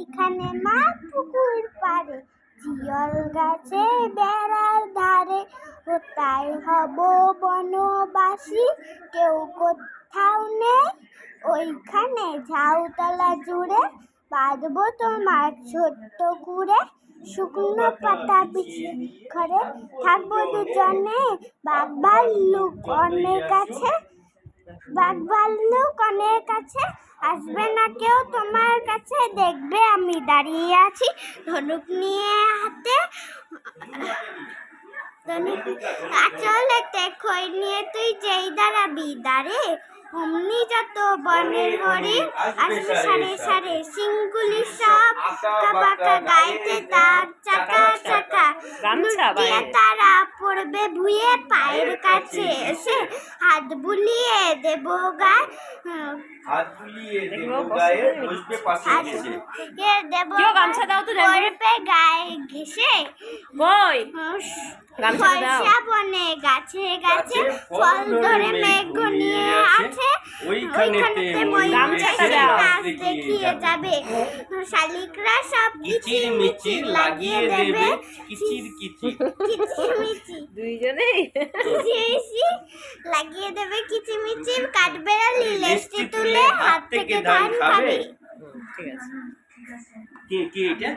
এখানে মা পুকুর পাড়ে, জিয়ল গাছে বেড়ার ধারে। কোথায় হব বনবাসী, কেউ কোথাও নেই। ওইখানে ঝাউতলা জুড়ে বাঁধবো তোমার ছোট্ট কুড়ে। শুকনো পাতা ঘরে থাকব দুজনে। বাঘ ভাল্লুক অনেক আছে বাঘ ভাল্লুক অনেক আছে। আসবে না কেউ তোমার কাছে দেখবে আমি দাঁড়িয়ে আছি ধনুক নিয়ে হাতে। ধনুক আচলেতে খই নিয়ে তুই যেই দাঁড়াবি দাঁড়ে অমনি যত বনের হরিণ আসবে সারে সারে সিংগুলি সব কাবাকা গাইতে তার চাকা চাকা। তারা পড়বে ভুয়ে পায়ের কাছে এসে হাত বুলিয়ে দেব গায়ে। হাত বুলিয়ে দেব গায়ে। বসবে পাশে এসে বুলিয়ে দেব কেউ গামছা দাও তো জানি। পড়বে গায়ে ঘেসে কই? গামছাটা দাও। ফলসা বনে গাছে গাছে ফল ধরে মেঘ নিয়ে আছে। ওইখানেতে গামছাটা দাও। দেখিয়ে যাবে। শালিকরা সব কিচির মিচির লাগিয়ে দেবে। কিচির কিচির। কিচিরমিচি দুইজনেই? কিচিরমিচি লাগিয়ে দেবে কিচিমিচি কাঠবেড়ালি লিলেস্টি তুলে হাত থেকে ধান খাবে। ঠিক আছে। কি কি এটা?